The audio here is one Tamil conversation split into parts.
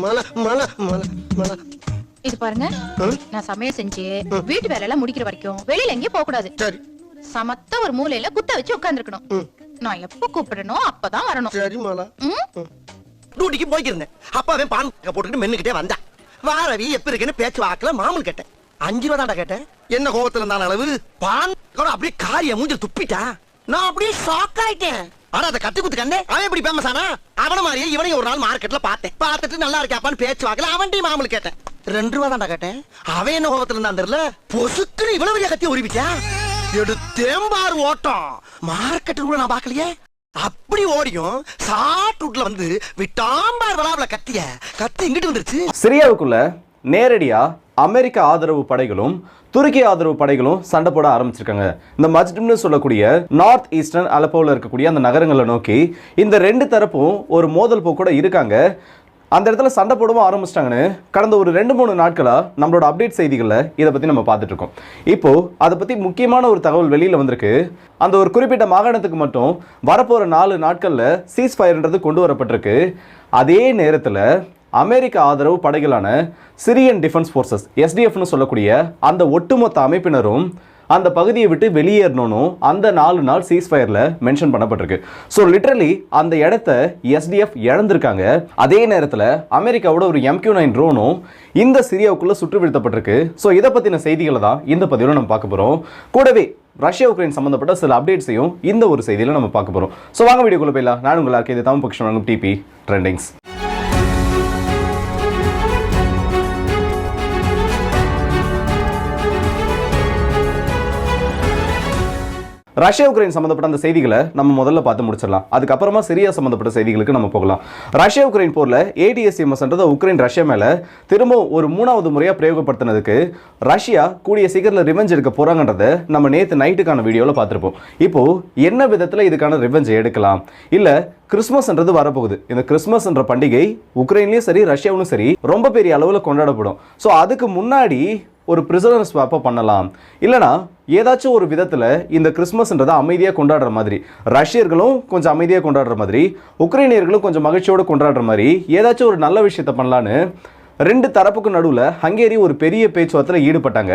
மலை மலை மலை மலை இது பாருங்க நான் சமையல் செஞ்சு வீட்டு வேலை எல்லாம் முடிக்கிற வரைக்கும் வெளியில எங்கேயும் போக கூடாது. சரி. சமத்த ஒரு மூலையில குத்த வச்சு உட்கார்ந்துருக்கணும். நான் எப்ப கூப்பிடணும் அப்பதான் வரணும். சரி மலை ம்? டியூட்டிக்கு போய்க்கிருந்தேன். அப்பாவே பான் போட்டுக்கிட்டு மென்னுக்கிட்டே வந்தான் வாரவி எப்ப இருக்குன்னு பேச்சு வாக்குல மாமூல் கேட்டேன். அஞ்சு ரூபா தான்டா கேட்டேன். என்ன கோபத்துல இருந்தான அளவு? பான். அப்படியே காரிய மூஞ்சி துப்பிட்டா. நான் அப்படியே ஷாக் ஆயிட்டேன். ஆனா அதை கத்து குத்து கண்டே அவன் எப்படி ஃபேமஸ் ஆனா? அவன மாதிரியே இவனையும் ஒரு நாள் மார்க்கெட்ல பார்த்தேன். பார்த்துட்டு நல்லா இருக்காப்பான்னு பேச்சு வாக்குல அவன்கிட்டயும் மாமூல் கேட்டேன். ரெண்டு ரூபா தான்டா கேட்டேன். அவன் என்ன கோபத்துல இருந்தான் தெரியல பொசுக்குன்னு இவ்வளவு பெரிய கத்தி உருவிச்சா? எடுத்தேம்பாரு ஓட்டம். மார்க்கெட்டுக்குள்ள நான் பார்க்கலையே. அப்படி ஓடியும் ஷார்ட் ரூட்ல வந்து விட்டாம்பார் விளாப்ல கத்திய. கத்தி இங்கிட்டு வந்துருச்சு. சிரியாவுக்குள்ள நேரடியா அமெரிக்க ஆதரவு படைகளும் துருக்கி ஆதரவு படைகளும் சண்டை போட ஆரம்பிச்சிருக்காங்க. இந்த மஜ்டும்னு சொல்லக்கூடிய நார்த் ஈஸ்டர்ன் அலப்போவில் இருக்கக்கூடிய அந்த நகரங்களை நோக்கி இந்த ரெண்டு தரப்பும் ஒரு மோதல் போக்கூட இருக்காங்க. அந்த இடத்துல சண்டை போடவும் ஆரம்பிச்சிட்டாங்கன்னு கடந்த ஒரு ரெண்டு மூணு நாட்களாக நம்மளோட அப்டேட் செய்திகளில் இதை பற்றி நம்ம பார்த்துட்டு இருக்கோம் இப்போது அதை பற்றி முக்கியமான ஒரு தகவல் வெளியில் வந்திருக்கு. அந்த ஒரு குறிப்பிட்ட மாகாணத்துக்கு மட்டும் வரப்போகிற நாலு நாட்களில் சீஸ் ஃபயர்ன்றது கொண்டு வரப்பட்டிருக்கு. அதே நேரத்தில் அமெரிக்க ஆதரவு படைகளான சிரியன் டிஃபென்ஸ் ஃபோர்ஸஸ் எஸ்டிஎஃப்னு சொல்லக்கூடிய அந்த ஒட்டுமொத்த அமைப்பினரும் அந்த பகுதியை விட்டு வெளியேறணும் அந்த நாலு நாள் சீஸ் ஃபயரில் மென்ஷன் பண்ணப்பட்டிருக்கு. ஸோ லிட்ரலி அந்த இடத்த எஸ்டிஎஃப் இழந்திருக்காங்க. அதே நேரத்தில் அமெரிக்காவோட ஒரு எம்கியூ நைன் ட்ரோனும் இந்த சிரியாவுக்குள்ளே சுற்று வீழ்த்தப்பட்டிருக்கு ஸோ இதை பற்றின செய்திகளை தான் இந்த பதிவில் நம்ம பார்க்க போகிறோம் கூடவே ரஷ்யா உக்ரைன் சம்மந்தப்பட்ட சில அப்டேட்ஸையும் இந்த ஒரு செய்தியில் நம்ம பார்க்க போகிறோம் ஸோ வாங்க வீடியோக்குள்ள போயிடலாம். நான் உங்களுக்கு இது Tamil Paksham DP trendings Russia Ukraine சம்மந்தப்பட்ட அந்த செய்திகளை நம்ம முதல்ல பார்த்து முடிச்சிடலாம். அதுக்கப்புறமா சிரியா சம்மந்தப்பட்ட செய்திகளுக்கு நம்ம போகலாம். ரஷ்யா உக்ரைன் போரில் ஏடிஎஸ்எம்எஸ்ன்றதை உக்ரைன் ரஷ்யா மேலே திரும்ப ஒரு மூணாவது முறையாக பிரயோகப்படுத்தினதுக்கு ரஷ்யா கூடிய சீக்கிரத்தில் ரிவெஞ்ச் எடுக்க போகிறாங்கன்றதை நம்ம நேற்று நைட்டுக்கான வீடியோவில் பார்த்துருப்போம். இப்போது என்ன விதத்தில் இதுக்கான ரிவெஞ்ச் எடுக்கலாம்? இல்லை கிறிஸ்மஸ்ன்றது வரப்போகுது. இந்த கிறிஸ்மஸ்ன்ற பண்டிகை உக்ரைன்லேயும் சரி ரஷ்யாவிலும் சரி ரொம்ப பெரிய அளவில் கொண்டாடப்படும். ஸோ அதுக்கு முன்னாடி ஒரு பிரிசனர் ஸ்வாப்பை பண்ணலாம். இல்லைனா ஏதாச்சும் ஒரு விதத்தில் இந்த கிறிஸ்மஸ்ன்றதை அமைதியாக கொண்டாடுற மாதிரி ரஷ்யர்களும் கொஞ்சம் அமைதியாக கொண்டாடுற மாதிரி உக்ரைனியர்களும் கொஞ்சம் மகிழ்ச்சியோடு கொண்டாடுற மாதிரி ஏதாச்சும் ஒரு நல்ல விஷயத்தை பண்ணலான்னு ரெண்டு தரப்புக்கு நடுவில் ஹங்கேரி ஒரு பெரிய பேச்சுவார்த்தையில் ஈடுபட்டாங்க.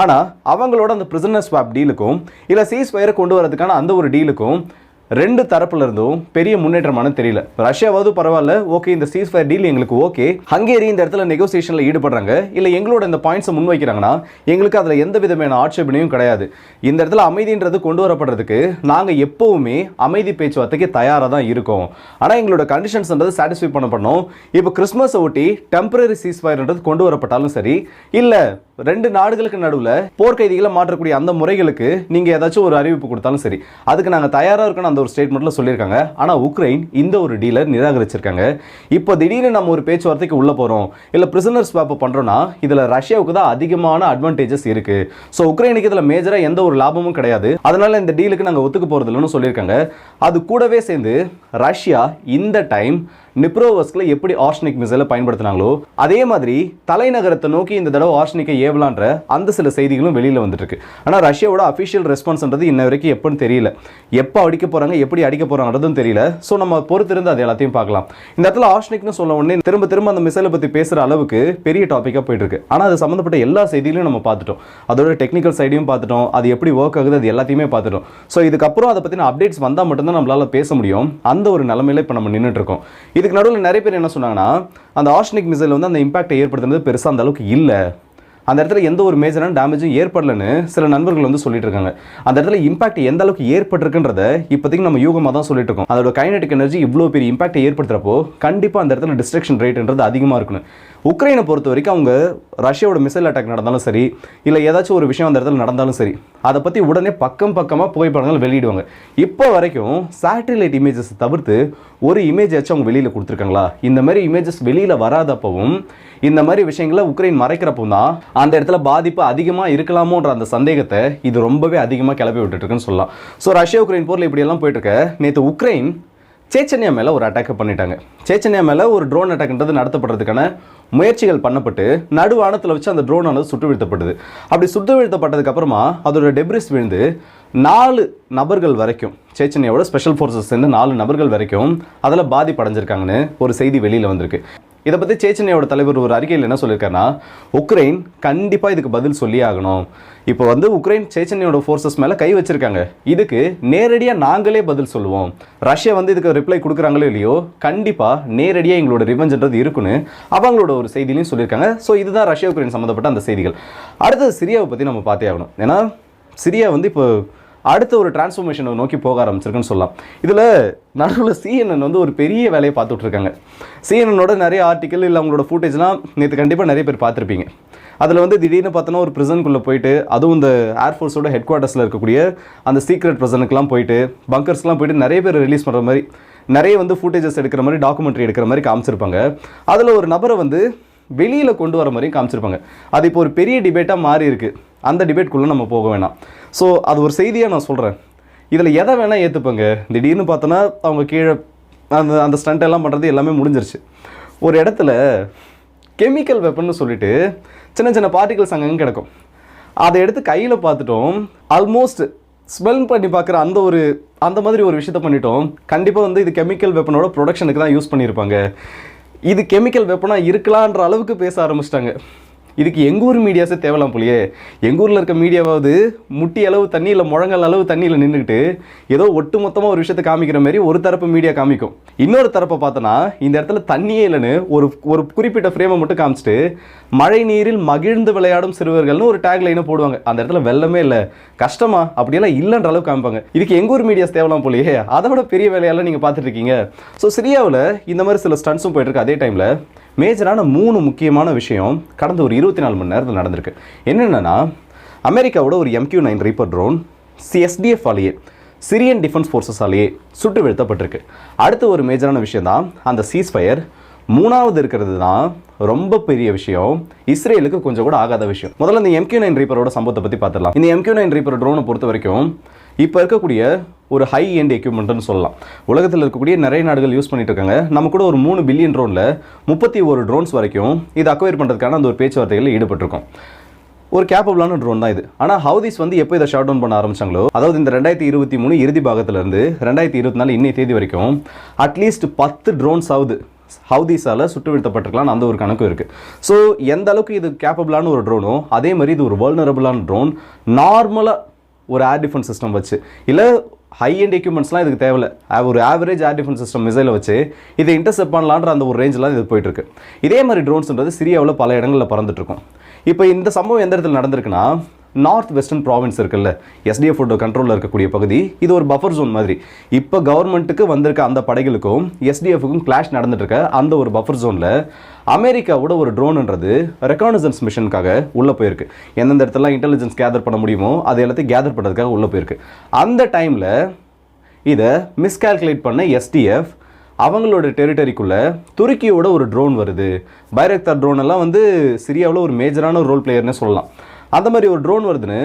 ஆனால் அவங்களோட அந்த பிரிசனர் ஸ்வாப் டீலுக்கும் இல்லை சீஸ் ஃபயரை கொண்டு வரதுக்கான அந்த ஒரு டீலுக்கும் ரெண்டு தரப்புல இருந்தும் பெரிய முன்னேற்றமான தெரியல. ரஷ்யாவது பரவாயில்ல ஓகே இந்த சீஸ் ஃபயர் டீல் எங்களுக்கு ஓகே. ஹங்கேரி இந்த இடத்துல நெகோசியேஷனில் ஈடுபடுறாங்க. இல்லை எங்களோட இந்த பாயிண்ட்ஸை முன்வைக்கிறாங்கன்னா எங்களுக்கு அதில் எந்த விதமான ஆட்சேபனையும் கிடையாது. இந்த இடத்துல அமைதின்றது கொண்டு வரப்படுறதுக்கு நாங்கள் எப்போவுமே அமைதி பேச்சுவார்த்தைக்கு தயாராக தான் இருக்கோம். ஆனால் எங்களோட கண்டிஷன்ஸ்ன்றது சாட்டிஸ்ஃபை பண்ணப்படணும். இப்போ கிறிஸ்மஸை ஒட்டி டெம்பரரி சீஸ் ஃபயர்ன்றது கொண்டு வரப்பட்டாலும் சரி இல்லை ரெண்டு நாடுகளுக்கு நடுவில் போர்க்கைதிகளை மாற்றக்கூடிய அந்த முறைகளுக்கு நீங்கள் ஏதாச்சும் ஒரு அறிவிப்பு கொடுத்தாலும் சரி அதுக்கு நாங்கள் தயாராக இருக்கணும். அந்த ஒரு ஸ்டேட்மெண்ட்டில் சொல்லியிருக்காங்க. ஆனால் உக்ரைன் இந்த ஒரு டீலை நிராகரிச்சிருக்காங்க. இப்போ திடீர்னு நம்ம ஒரு பேச்சுவார்த்தைக்கு உள்ளே போகிறோம் இல்லை பிரிசனர்ஸ் ஸ்வாப் பண்ணுறோன்னா இதில் ரஷ்யாவுக்கு தான் அதிகமான அட்வான்டேஜஸ் இருக்குது ஸோ உக்ரைனுக்கு இதில் மேஜராக எந்த ஒரு லாபமும் கிடையாது. அதனால் இந்த டீலுக்கு நாங்கள் ஒத்துக்க போகிறதில்லன்னு சொல்லியிருக்காங்க. அது கூடவே சேர்ந்து ரஷ்யா இந்த டைம் நிப்ரோவஸ்கில் எப்படி ஆர்ஷனிக் மிசைலை பயன்படுத்தினாங்களோ அதே மாதிரி தலைநகரத்தை நோக்கி இந்த தடவை ஆர்ஷனிக்கை ஏவலான்ற அந்த சில செய்திகளும் வெளியில் வந்துட்டு இருக்கு ஆனால் ரஷ்யாவோட அஃபிஷியல் ரெஸ்பான்ஸ்ன்றது இன்ன வரைக்கும் எப்போன்னு தெரியல. எப்போ அடிக்க போகிறாங்க எப்படி அடிக்க போகிறாங்கன்றதும் தெரியல. ஸோ நம்ம பொறுத்திருந்து அது எல்லாத்தையும் பார்க்கலாம். இந்த இடத்துல ஆர்ஷனிக்னு சொன்ன உடனே திரும்ப திரும்ப அந்த மிசைலை பற்றி பேசுகிற அளவுக்கு பெரிய டாப்பிக்காக போயிட்டு இருக்கு ஆனால் அது சம்மந்தப்பட்ட எல்லா செய்திகளையும் நம்ம பார்த்துட்டோம். அதோட டெக்னிக்கல் சைடையும் பார்த்துட்டோம். அது எப்படி ஒர்க் ஆகுது அது எல்லாத்தையுமே பார்த்துட்டோம். ஸோ இதுக்கப்புறம் அதை பற்றின அப்டேட்ஸ் வந்தால் மட்டும்தான் நம்மளால பேச முடியும். அந்த ஒரு நிலமையில இப்போ நம்ம நின்றுட்டு இருக்கோம். இதுக்கு நடுவில் நிறைய பேர் என்ன சொன்னாங்கன்னா அந்த ஆர்ஷனிக் மிசைல் வந்து அந்த இம்பாக்டை ஏற்படுத்துறது பெருசாக அந்த அளவுக்கு இல்லை. அந்த இடத்துல எந்த ஒரு மேஜரான டேமேஜும் ஏற்படலைன்னு சில நண்பர்கள் வந்து சொல்லிட்டு இருக்காங்க. அந்த இடத்துல இம்பாக்ட் எந்த அளவுக்கு ஏற்பட்டிருக்குன்றத இப்போதைக்கு நம்ம யூகமாக தான் சொல்லிட்டு இருக்கோம். அதோட கைனடிக் எனர்ஜி இவ்வளோ பெரிய இம்பாக்ட் ஏற்படுத்துறப்போ கண்டிப்பாக அந்த இடத்துல டிஸ்ட்ரக்ஷன் ரேட்ன்றது அதிகமாக இருக்கணும். உக்ரைனை பொறுத்த வரைக்கும் அவங்க ரஷ்யாவோட மிசைல் அட்டாக் நடந்தாலும் சரி இல்லை ஏதாச்சும் ஒரு விஷயம் அந்த இடத்துல நடந்தாலும் சரி அதை பற்றி உடனே பக்கம் பக்கமாக புகைப்படங்கள் வெளியிடுவாங்க. இப்போ வரைக்கும் சேட்டலைட் இமேஜஸ் தவிர்த்து ஒரு இமேஜ் அவங்க வெளியில் கொடுத்துருக்காங்களா? இந்த மாதிரி இமேஜஸ் வெளியில் வராதப்பவும் இந்த மாதிரி விஷயங்களை உக்ரைன் மறைக்கிறப்போ தான் அந்த இடத்துல பாதிப்பு அதிகமாக இருக்கலாமோன்ற அந்த சந்தேகத்தை இது ரொம்பவே அதிகமாக கிளப்பி விட்டுட்டுருக்குன்னு சொல்லலாம். ஸோ ரஷ்யா உக்ரைன் போரில் இப்படியெல்லாம் போயிட்டுருக்கேன் நேற்று உக்ரைன் சேச்சன்யா மேலே ஒரு அட்டாக் பண்ணிட்டாங்க. சேச்சன்யா மேலே ஒரு ட்ரோன் அட்டாக்ன்றது நடத்தப்படுறதுக்கான முயற்சிகள் பண்ணப்பட்டு நடுவானத்தில் வச்சு அந்த ட்ரோனானது சுட்டு வீழ்த்தப்பட்டது. அப்படி சுட்டு வீழ்த்தப்பட்டதுக்கப்புறமா அதோட டெப்ரிஸ் விழுந்து நாலு நபர்கள் வரைக்கும் சேச்சனையோட ஸ்பெஷல் ஃபோர்ஸஸ் நாலு நபர்கள் வரைக்கும் அதில் பாதிப்படைஞ்சிருக்காங்கன்னு ஒரு செய்தி வெளியில் வந்திருக்கு. இதை பற்றி சேச்சனையோட தலைவர் ஒரு அறிக்கையில் என்ன சொல்லியிருக்காருன்னா உக்ரைன் கண்டிப்பாக இதுக்கு பதில் சொல்லி ஆகணும். இப்போ வந்து உக்ரைன் சேச்சனையோட ஃபோர்ஸஸ் மேலே கை வச்சிருக்காங்க. இதுக்கு நேரடியாக நாங்களே பதில் சொல்லுவோம். ரஷ்யா வந்து இதுக்கு ரிப்ளை கொடுக்குறாங்களோ இல்லையோ கண்டிப்பாக நேரடியாக எங்களோட ரிவெஞ்சுன்றது இருக்குன்னு அவங்களோட ஒரு செய்திலையும் சொல்லியிருக்காங்க. ஸோ இதுதான் ரஷ்யா உக்ரைன் சம்மந்தப்பட்ட அந்த செய்திகள். அடுத்தது சிரியாவை பற்றி நம்ம பார்த்தே ஆகணும். ஏன்னா சிரியா வந்து இப்போ அடுத்த ஒரு டிரான்ஸ்ஃபர்மேஷனை நோக்கி போக ஆரம்பிச்சிருக்குன்னு சொல்லலாம். இதில் நடுவில் சிஎன்என் வந்து ஒரு பெரிய வேலையை பார்த்துட்டு இருக்காங்க சிஎன்எனோட நிறைய ஆர்டிக்கல் இல்லை அவங்களோட ஃபுட்டேஜ்லாம் நேற்று கண்டிப்பாக நிறைய பேர் பார்த்துருப்பீங்க. அதில் வந்து திடீர்னு பார்த்தோன்னா ஒரு ப்ரிசனுக்குள்ளே போயிட்டு அதுவும் இந்த ஏர்ஃபோர்ஸோட ஹெட் குவார்ட்டர்ஸில் இருக்கக்கூடிய அந்த சீக்ரெட் ப்ரிசனுக்குலாம் போயிட்டு பங்கர்ஸ்லாம் போயிட்டு நிறைய பேர் ரிலீஸ் பண்ணுற மாதிரி நிறைய வந்து ஃபுட்டேஜஸ் எடுக்கிற மாதிரி டாக்குமெண்ட்ரி எடுக்கிற மாதிரி காமிச்சிருப்பாங்க. அதில் ஒரு நபரை வந்து வெளியில் கொண்டு வர மாதிரியும் காமிச்சிருப்பாங்க. அது இப்போ ஒரு பெரிய டிபேட்டாக மாறி இருக்குது அந்த டிபேட்குள்ளே நம்ம போக வேணாம். ஸோ அது ஒரு செய்தியாக நான் சொல்கிறேன் இதில் எதை வேணால் ஏற்றுப்பேங்க திடீர்னு பார்த்தோன்னா அவங்க கீழே அந்த அந்த ஸ்டண்ட் எல்லாம் பண்ணுறது எல்லாமே முடிஞ்சிருச்சு. ஒரு இடத்துல கெமிக்கல் வெப்பன்னு சொல்லிட்டு சின்ன சின்ன பார்ட்டிகல்ஸ் அங்கங்கே கிடக்கும். அதை எடுத்து கையில் பார்த்துட்டோம். ஆல்மோஸ்ட் ஸ்மெல் பண்ணி பார்க்குற அந்த ஒரு அந்த மாதிரி ஒரு விஷயத்த பண்ணிட்டோம். கண்டிப்பாக வந்து இது கெமிக்கல் வெப்பனோட ப்ரொடக்ஷனுக்கு தான் யூஸ் பண்ணியிருப்பாங்க. இது கெமிக்கல் வெப்பனாக இருக்கலான்ற அளவுக்கு பேச ஆரம்பிச்சிட்டாங்க. இதுக்கு எங்கள் ஊர் மீடியாஸே தேவலாம் போலியே? எங்கள் ஊரில் இருக்க மீடியாவாவது முட்டி அளவு தண்ணி இல்லை முழங்கல் அளவு தண்ணியில் நின்றுக்கிட்டு ஏதோ ஒட்டு மொத்தமாக ஒரு விஷயத்தை காமிக்கிற மாதிரி ஒரு தரப்பு மீடியா காமிக்கும். இன்னொரு தரப்பை பார்த்தோன்னா இந்த இடத்துல தண்ணியே இல்லைன்னு ஒரு ஒரு குறிப்பிட்ட ஃப்ரேமை மட்டும் காமிச்சிட்டு மழை நீரில் மகிழ்ந்து விளையாடும் சிறுவர்கள்னு ஒரு டேக் லைனை போடுவாங்க. அந்த இடத்துல வெள்ளமே இல்லை. கஷ்டமா? அப்படியெல்லாம் இல்லைன்ற அளவுக்கு காமிப்பாங்க. இதுக்கு எங்கள் ஊர் மீடியாஸ் தேவலாம் போலியே? அதை விட பெரிய வேலையெல்லாம் நீங்கள் பார்த்துட்டு இருக்கீங்க. ஸோ சிரியாவில் இந்த மாதிரி சில ஸ்டன்ஸும் போயிட்டுருக்கு அதே டைமில் மேஜரான மூணு முக்கியமான விஷயம் கடந்த ஒரு இருபத்தி நாலு மணி நேரத்தில் நடந்திருக்கு. என்னென்னா அமெரிக்காவோட ஒரு எம்கியூ நைன் ரீப்பர் ட்ரோன் சிஎஸ்டிஎஃப் ஆலேயே சிரியன் டிஃபென்ஸ் ஃபோர்ஸஸாலேயே சுட்டு வீழ்த்தப்பட்டிருக்கு. அடுத்த ஒரு மேஜரான விஷயம் தான் அந்த சீஸ்ஃபயர் மூணாவது இருக்கிறது தான் ரொம்ப பெரிய விஷயம். இஸ்ரேலுக்கு கொஞ்சம் கூட ஆகாத விஷயம். முதல்ல இந்த எம்கியூ நைன் ரீப்பரோட சம்பவத்தை பற்றி பார்த்துடலாம். இந்த எம்கியூ நைன் ரீப்பர் ட்ரோனை பொறுத்த வரைக்கும் இப்போ இருக்கக்கூடிய ஒரு ஹை எண்ட் எக்யூப்மெண்ட்னு சொல்லலாம். உலகத்தில் இருக்கக்கூடிய நிறைய நாடுகள் யூஸ் பண்ணிட்டு இருக்காங்க. நம்ம கூட ஒரு மூணு பில்லியன் ட்ரோனில் முப்பத்தி ஒரு ட்ரோன்ஸ் வரைக்கும் இது அக்வயர் பண்ணுறதுக்கான அந்த ஒரு பேச்சுவார்த்தைகளில் ஈடுபட்டிருக்கோம். ஒரு கேப்பபிளான ட்ரோன் தான் இது. ஆனால் ஹவுதிஸ் வந்து எப்போ இதை ஷார்ட் டவுன் பண்ண ஆரம்பிச்சாங்களோ அதாவது இந்த ரெண்டாயிரத்தி இருபத்தி மூணு இறுதி பாகத்திலேருந்து ரெண்டாயிரத்தி இருபத்தி நாலு இன்னைய தேதி வரைக்கும் அட்லீஸ்ட் பத்து ட்ரோன்ஸ் ஆகுது ஹவுதிஸால் சுட்டு வீழ்த்தப்பட்டிருக்கலாம் அந்த ஒரு கணக்கு இருக்குது ஸோ எந்த அளவுக்கு இது கேப்பபிளான ஒரு ட்ரோனோ அதே மாதிரி இது ஒரு வல்னரபிளான ட்ரோன் நார்மலாக ஒரு ஏர் டிஃபென்ஸ் சிஸ்டம் வச்சு. இல்லை ஹை அண்ட் எக்யூப்மெண்ட்ஸ்லாம் இதுக்கு தேவையில்ல. ஒரு ஆவரேஜ் ஏர் டிஃபென்ஸ் சிஸ்டம் மிசைலை வச்சு இதை இன்டர்செப்ட் பண்ணலான்ற அந்த ஒரு ரேஞ்செலாம் இது போயிட்டுருக்கு. இதே மாதிரி ட்ரோன்ஸ்ன்றது சிரியாவில் பல இடங்களில் பறந்துட்டுருக்கும். இப்போ இந்த சம்பவம் எந்த இடத்துல நடந்திருக்குன்னா நார்த் வெஸ்டர்ன் ப்ராவின்ஸ் இருக்குல்ல எஸ்டிஎஃப் கண்ட்ரோலில் இருக்கக்கூடிய பகுதி இது ஒரு பஃபர் ஜோன் மாதிரி. இப்போ கவர்மெண்ட்டுக்கு வந்திருக்க அந்த படைகளுக்கும் எஸ்டிஎஃப்க்கும் கிளாஷ் நடந்துட்டுருக்க அந்த ஒரு பஃபர் ஜோனில் அமெரிக்காவோட ஒரு ட்ரோனுன்றது ரெக்கானசன்ஸ் மிஷனுக்காக உள்ளே போயிருக்கு. எந்தெந்த இடத்துல இன்டெலிஜென்ஸ் கேதர் பண்ண முடியுமோ அது எல்லாத்தையும் கேதர் பண்ணுறதுக்காக உள்ளே போயிருக்கு. அந்த டைமில் இதை மிஸ்கால்குலேட் பண்ண எஸ்டிஎஃப் அவங்களோட டெரிட்டரிக்குள்ளே துருக்கியோட ஒரு ட்ரோன் வருது. பைரக்தார் ட்ரோன் எல்லாம் வந்து சிரியாவில் ஒரு மேஜரான ரோல் பிளேயர்னே சொல்லலாம். அந்த மாதிரி ஒரு ட்ரோன் வருதுன்னு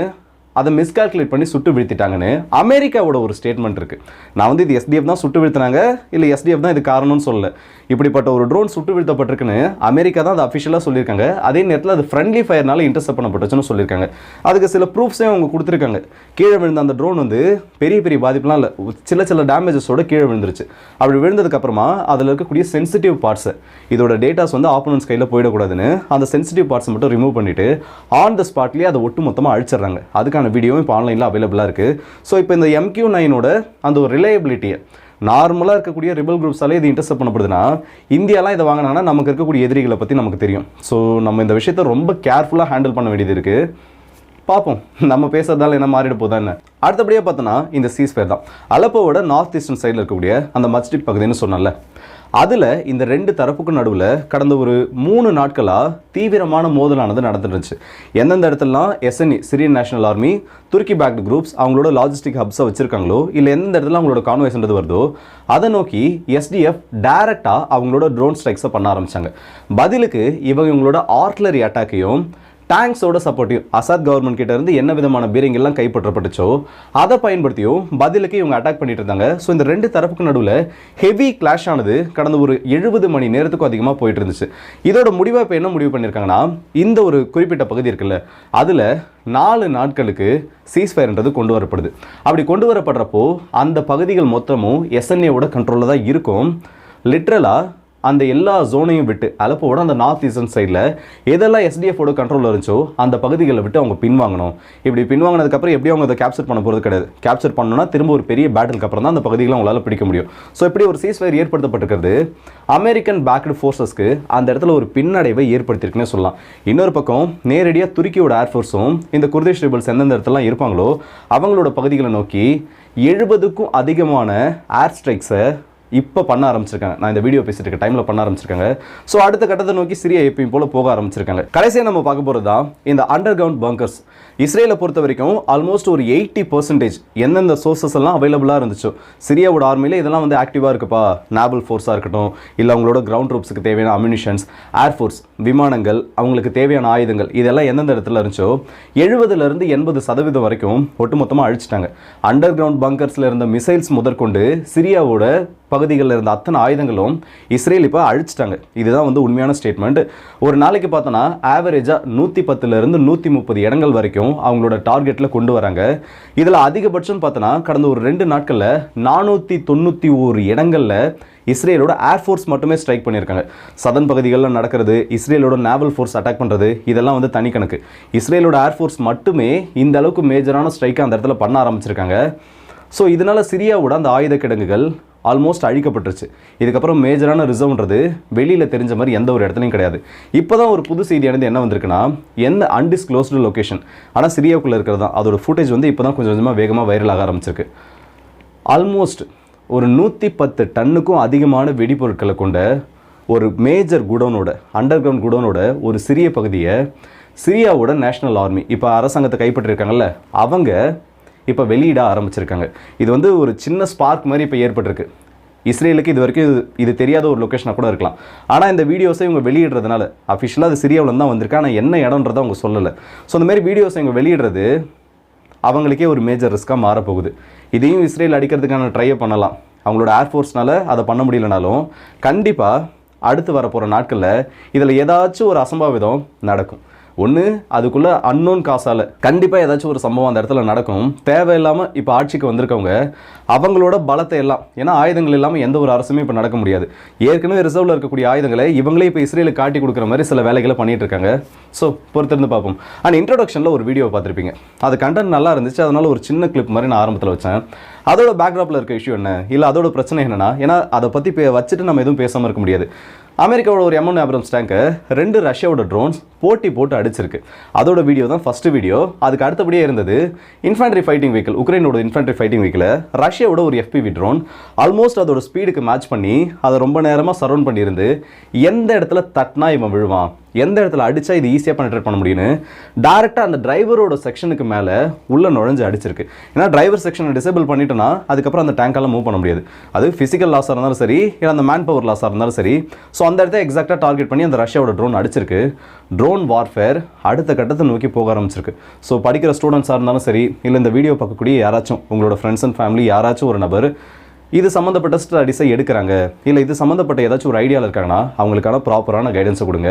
அதை மிஸ்கால்குலேட் பண்ணி சுட்டு வீழ்த்திட்டாங்கன்னு அமெரிக்காவோட ஒரு ஸ்டேட்மெண்ட் இருக்குது நான் வந்து இது எஸ்டிஎஃப் தான் சுட்டு வீழ்த்தினாங்க இல்லை எஸ்டிஎஃப் தான் இது காரணம்னு சொல்லல. இப்படிப்பட்ட ஒரு ட்ரோன் சுட்டு வீழ்த்தப்பட்டிருக்குன்னு அமெரிக்கா தான் அது அஃபிஷியலாக சொல்லியிருக்காங்க. அதே நேரத்தில் அது ஃப்ரெண்ட்லி ஃபயர்னால இன்டர்செப்ட் பண்ணப்பட்டுச்சுன்னு சொல்லியிருக்காங்க. அதுக்கு சில ப்ரூஃப்ஸையும் அவங்க கொடுத்துருக்காங்க. கீழே விழுந்த அந்த ட்ரோன் வந்து பெரிய பெரிய பாதிப்புலாம் இல்லை. சில சில டேமேஜஸோட கீழே விழுந்துருச்சு. அப்படி விழுந்ததுக்கப்புறமா அதில் இருக்கக்கூடிய சென்சிட்டிவ் பார்ட்ஸை இதோட டேட்டாஸ் வந்து ஆப்போனன்ஸ் கையில் போயிடக்கூடாதுன்னு அந்த சென்சிட்டிவ் பார்ட்ஸை மட்டும் ரிமூவ் பண்ணிட்டு ஆன் த ஸ்பாட்லேயே அதை ஒட்டு மொத்தமாக அழிச்சிடுறாங்க. அதுக்கான வீடியோவும் இப்போ ஆன்லைனில் அவைலபிளாக இருக்குது ஸோ இப்போ இந்த எம்கியூ நைனோட அந்த ஒரு ரிலையபிலிட்டியை நார்மலாக இருக்கக்கூடிய ரிபல் குரூப்ஸாலே இது இன்டர்செப்ட் பண்ணப்படுதுன்னா இந்தியாலாம் இதை வாங்கினாங்கன்னா நமக்கு இருக்கக்கூடிய எதிரிகளை பற்றி நமக்கு தெரியும். ஸோ நம்ம இந்த விஷயத்தை ரொம்ப கேர்ஃபுல்லாக ஹேண்டில் பண்ண வேண்டியது இருக்குது பார்ப்போம். நம்ம பேசுறதால என்ன மாறிட போதா அடுத்தபடியாக பார்த்தோன்னா இந்த சீஸ்ஃபேர் தான். அலப்போவோட நார்த் ஈஸ்டர்ன் சைடில் இருக்கக்கூடிய அந்த மஸ்ஜித் பகுதின்னு சொன்னல அதில் இந்த ரெண்டு தரப்புக்கும் நடுவில் கடந்த ஒரு மூணு நாட்களாக தீவிரமான மோதலானது நடந்துருந்துச்சு எந்தெந்த இடத்துலலாம் எஸ்என்இ சிரியன் நேஷனல் ஆர்மி துருக்கி பேக்டு குரூப்ஸ் அவங்களோட லாஜிஸ்டிக் ஹப்ஸை வச்சுருக்காங்களோ இல்லை எந்தெந்த இடத்துல அவங்களோட கான்வாய்ஸ்ன்றது வருதோ அதை நோக்கி எஸ்டிஎஃப் டைரெக்டாக அவங்களோட ட்ரோன் ஸ்ட்ரைக்ஸை பண்ண ஆரம்பித்தாங்க பதிலுக்கு இவங்க இவங்களோட ஆர்ட்லரி அட்டாக்கையும் டேங்க்ஸோட சப்போர்ட்டையும் அசாத் கவர்மெண்ட் கிட்ட இருந்து என்ன விதமான பீரிங் எல்லாம் கைப்பற்றப்பட்டுச்சோ அதை பயன்படுத்தியும் பதிலுக்கு இவங்க அட்டாக் பண்ணிட்டு இருந்தாங்க. ஸோ இந்த ரெண்டு தரப்புக்கு நடுவில் ஹெவி கிளாஷ் ஆனது கடந்த ஒரு எழுபது மணி நேரத்துக்கும் அதிகமாக போயிட்டு இருந்துச்சு. இதோட முடிவாக இப்போ என்ன முடிவு பண்ணியிருக்காங்கன்னா இந்த ஒரு குறிப்பிட்ட பகுதி இருக்குல்ல அதில் நாலு நாட்களுக்கு சீஸ்ஃபயர்ன்றது கொண்டு வரப்படுது. அப்படி கொண்டு வரப்படுறப்போ அந்த பகுதிகள் மொத்தமும் எஸ்என்ஏவோட கண்ட்ரோலில் தான் இருக்கும். லிட்ரலாக அந்த எல்லா ஜோனையும் விட்டு அலப்போட அந்த நார்த் ஈஸ்டர்ன் சைடில் எதெல்லாம் எஸ்டிஎஃபோட கண்ட்ரோலில் இருந்துச்சோ அந்த பகுதிகளை விட்டு அவங்க பின்வாங்கணும். இப்படி பின்வாங்கினதுக்கப்புறம் எப்படி அவங்க அதை கேப்சர் பண்ண போகிறது கிடையாது. கேப்சர் பண்ணணும்னா திரும்ப ஒரு பெரிய பேட்டலுக்கு அப்புறம் தான் அந்த பகுதிகளை அவங்களால பிடிக்க முடியும். ஸோ இப்படி ஒரு சீஸ்ஃபயர் ஏற்படுத்தப்பட்டிருக்கிறது. அமெரிக்கன் பேக்டு ஃபோர்ஸஸ்க்கு அந்த இடத்துல ஒரு பின்னடைவை ஏற்படுத்தியிருக்குன்னே சொல்லலாம். இன்னொரு பக்கம் நேரடியாக துருக்கியோட ஏர்ஃபோர்ஸும் இந்த குர்திஷ் ரிபல்ஸ் எந்தெந்த இடத்துலலாம் இருப்பாங்களோ அவங்களோட பகுதிகளை நோக்கி எழுபதுக்கும் அதிகமான ஏர் ஸ்ட்ரைக்ஸை இப்போ பண்ண ஆரம்பிச்சிருக்காங்க. நான் இந்த வீடியோ பேசிட்டு இருக்க டைமில் பண்ண ஆரம்பிச்சிருக்காங்க. ஸோ அடுத்த கட்டத்தை நோக்கி சிரியா எப்பயும் போல போக ஆரம்பிச்சிருக்காங்க. கடைசியாக நம்ம பார்க்க போகிறது தான் இந்த அண்டர் கிரவுண்ட் பங்கர்ஸ் இஸ்ரேலை பொறுத்த வரைக்கும் ஆல்மோஸ்ட் ஒரு எயிட்டி பர்சன்டேஜ் எந்தெந்த சோர்சஸ் எல்லாம் அவைலபிளாக இருந்துச்சோ சிரியாவோட ஆர்மியில் இதெல்லாம் வந்து ஆக்டிவாக இருக்குப்பா. நாவல் ஃபோர்ஸாக இருக்கட்டும் இல்லை அவங்களோட கிரவுண்ட் ரூப்ஸுக்கு தேவையான அம்யூனிஷன்ஸ் ஏர்ஃபோர்ஸ் விமானங்கள் அவங்களுக்கு தேவையான ஆயுதங்கள் இதெல்லாம் எந்தெந்த இடத்துல இருந்துச்சோ எழுபதுலேருந்து எண்பது சதவீதம் வரைக்கும் ஒட்டுமொத்தமாக அழிச்சிட்டாங்க. அண்டர் கிரவுண்ட் பங்கர்ஸில் இருந்த மிசைல்ஸ் முதற்கொண்டு சிரியாவோட பகுதிகளில் இருந்த அத்தனை ஆயுதங்களும் இஸ்ரேல் இப்போ அழிச்சிட்டாங்க. இதுதான் வந்து உண்மையான ஸ்டேட்மெண்ட் ஒரு நாளைக்கு பார்த்தோன்னா ஆவரேஜாக நூற்றி பத்துலேருந்து நூற்றி முப்பது இடங்கள் வரைக்கும் அவங்களோட டார்கெட்டில் கொண்டு வராங்க. இதில் அதிகபட்சம் பார்த்தோன்னா கடந்த ஒரு ரெண்டு நாட்களில் நானூற்றி தொண்ணூற்றி ஒரு இடங்களில் இஸ்ரேலோட ஏர்ஃபோர்ஸ் மட்டுமே ஸ்ட்ரைக் பண்ணியிருக்காங்க. சதன் பகுதிகளில் நடக்கிறது இஸ்ரேலோட நேவல் ஃபோர்ஸ் அட்டாக் பண்ணுறது இதெல்லாம் வந்து தனி கணக்கு. இஸ்ரேலோட ஏர்ஃபோர்ஸ் மட்டுமே இந்த அளவுக்கு மேஜரான ஸ்ட்ரைக்கை அந்த இடத்துல பண்ண ஆரம்பிச்சிருக்காங்க. ஸோ இதனால் சிரியாவோட அந்த ஆயுத கிடங்குகள் ஆல்மோஸ்ட் அழிக்கப்பட்டுருச்சு. இதுக்கப்புறம் மேஜரான ரிசர்வ்ன்றது வெளியில் தெரிஞ்ச மாதிரி எந்த ஒரு இடத்துலையும் கிடையாது. இப்போ தான் ஒரு புது செய்தியானது என்ன வந்திருக்குன்னா என்ன அன்டிஸ்க்ளோஸ்டு லொக்கேஷன் ஆனால் சிரியாவுக்குள்ளே இருக்கிறது தான். அதோட ஃபுட்டேஜ் வந்து இப்போ தான் கொஞ்சம் கொஞ்சமாக வேகமாக வைரல் ஆக ஆரம்பிச்சிருக்கு. ஆல்மோஸ்ட் ஒரு நூற்றி பத்து டன்னுக்கும் அதிகமான வெடிபொருட்களை கொண்ட ஒரு மேஜர் குடோனோட அண்டர் கிரவுண்ட் குடோனோட ஒரு சிறிய பகுதியை சிரியாவோட நேஷனல் ஆர்மி இப்போ அரசாங்கத்தை கைப்பற்றிருக்காங்கல்ல அவங்க இப்போ வெளியிட ஆரம்பிச்சிருக்காங்க. இது வந்து ஒரு சின்ன ஸ்பார்க் மாதிரி இப்போ ஏற்பட்டிருக்கு. இஸ்ரேலுக்கு இது வரைக்கும் இது இது தெரியாத ஒரு லொக்கேஷனாக கூட இருக்கலாம். ஆனால் இந்த வீடியோஸை இவங்க வெளியிடுறதுனால அஃபிஷியலாக அது சிரியாவில் தான் வந்திருக்கு. ஆனால் என்ன இடம்ன்றதை அவங்க சொல்லலை. ஸோ அந்த மாதிரி வீடியோஸை இவங்க வெளியிடுறது அவங்களுக்கே ஒரு மேஜர் ரிஸ்க்காக மாறப்போகுது. இதையும் இஸ்ரேல் அடிக்கிறதுக்கான ட்ரையை பண்ணலாம். அவங்களோட ஏர்ஃபோர்ஸ்னால் அதை பண்ண முடியலனாலும் கண்டிப்பாக அடுத்து வரப்போகிற நாட்களில் இதில் ஏதாச்சும் ஒரு அசம்பாவிதம் நடக்கும். ஒன்று அதுக்குள்ளே அன்னோன் காசால் கண்டிப்பாக ஏதாச்சும் ஒரு சம்பவம் அந்த இடத்துல நடக்கும். தேவையில்லாமல் இப்போ ஆட்சிக்கு வந்திருக்கவங்க அவங்களோட பலத்தை எல்லாம் ஏன்னா ஆயுதங்கள் இல்லாமல் எந்த ஒரு அரசுமே இப்போ நடக்க முடியாது. ஏற்கனவே ரிசர்வில் இருக்கக்கூடிய ஆயுதங்களை இவங்களே இப்போ இஸ்ரேலுக்கு காட்டி கொடுக்குற மாதிரி சில வேலைகளை பண்ணிட்டு இருக்காங்க. ஸோ பொறுத்திருந்து பார்ப்போம். அண்ட் இன்ட்ரொடக்ஷனில் ஒரு வீடியோ பார்த்துருப்பீங்க. அது கண்டென்ட் நல்லா இருந்துச்சு. அதனால ஒரு சின்ன கிளிப் மாதிரி நான் ஆரம்பத்தில் வச்சேன். அதோட பேக்ராப்பில் இருக்க இஷ்யூ என்ன? இல்லை அதோட பிரச்சனை என்னென்னா ஏன்னா அதை பற்றி வச்சுட்டு நம்ம எதுவும் பேசாமல் இருக்க முடியாது. அமெரிக்காவோட ஒரு எம்என் ஆப்ரம்ஸ் டேங்க்கு ரெண்டு ரஷ்யாவோட ட்ரோன்ஸ் போட்டி போட்டு அடிச்சிருக்கு. அதோட வீடியோ தான் ஃபஸ்ட்டு வீடியோ அதுக்கு அடுத்தபடியே இருந்தது இன்ஃபென்ட்ரி ஃபைட்டிங் வெஹிக்கிள் உக்ரைனோட இன்ஃபென்ட்ரி ஃபைட்டிங் வெஹிக்கில் ரஷ்யாவோட ஒரு எஃபிவி ட்ரோன் ஆல்மோஸ்ட் அதோட ஸ்பீடுக்கு மேட்ச் பண்ணி அதை ரொம்ப நேரமாக சரௌண்ட் பண்ணியிருந்து எந்த இடத்துல தட்டினா இவன் விழுவான்? எந்த இடத்துல அடித்தா இது ஈஸியாக பெனட்ரேட் பண்ண முடியும்னு டேரெக்டாக அந்த டிரைவரோட செக்ஷனுக்கு மேலே உள்ளே நுழைஞ்சு அடிச்சிருக்கு. ஏன்னா டிரைவர் செக்ஷனை டிசேபிள் பண்ணிட்டோன்னா அதுக்கப்புறம் அந்த டேங்கால மூவ் பண்ண முடியாது. அது ஃபிசிக்கல் லாஸாக இருந்தாலும் சரி இல்லை அந்த மேன் பவர் லாஸாக இருந்தாலும் சரி. ஸோ அந்த இடத்த எக்ஸாக்டாக டார்கெட் பண்ணி அந்த ரஷ்யாவோட ட்ரோன் அடிச்சிருக்கு. ட்ரோன் வார்ஃபேர் அடுத்த கட்டத்தை நோக்கி போக ஆரம்பிச்சிருக்கு. ஸோ படிக்கிற ஸ்டூடெண்ட்ஸாக இருந்தாலும் சரி இல்லை இந்த வீடியோ பார்க்கக்கூடிய யாராச்சும் உங்களோட ஃப்ரெண்ட்ஸ் அண்ட் ஃபேமிலி யாராச்சும் ஒரு நபர் இது சம்மந்தப்பட்ட ஸ்டடிஸை எடுக்கிறாங்க. இல்லை இது சம்மந்தப்பட்ட ஏதாச்சும் ஒரு ஐடியாவில் இருக்காங்கன்னா அவங்களுக்கான ப்ராப்பரான கைடன்ஸை கொடுங்க.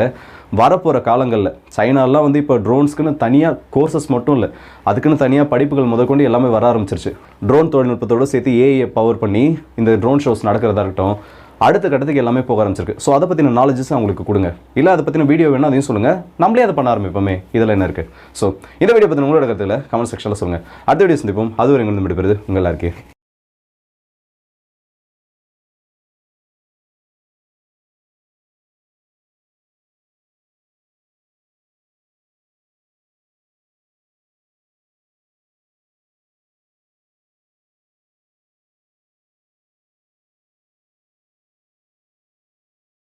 வரப்போகிற காலங்களில் சைனாலாம் வந்து இப்போ ட்ரோன்ஸ்க்குன்னு தனியாக கோர்சஸ் மட்டும் இல்லை அதுக்குன்னு தனியாக படிப்புகள் முதற்கொண்டு எல்லாமே வர ஆரம்பிச்சிருச்சு. ட்ரோன் தொழில்நுட்பத்தோடு சேர்த்து ஏஐ பவர் பண்ணி இந்த ட்ரோன் ஷோஸ் நடக்கிறதா இருக்கட்டும் அடுத்த கட்டத்துக்கு எல்லாமே போக ஆரம்பிச்சிருக்கு. ஸோ அதை பற்றின நாலேஜஸ் அவங்களுக்கு கொடுங்க. இல்லை அதை பற்றின வீடியோ வேணும் அதையும் சொல்லுங்கள் நம்மளே அதை பண்ண ஆரம்பிப்போமே இதில் என்ன இருக்குது ஸோ இந்த வீடியோ பற்றின உங்களோட கருத்தில் கமெண்ட் செக்ஷனில் சொல்லுங்கள் அடுத்த வீடியோ சந்திப்போம். அது ஒரு வந்து விடுபடுது உங்கள் எல்லாருக்கே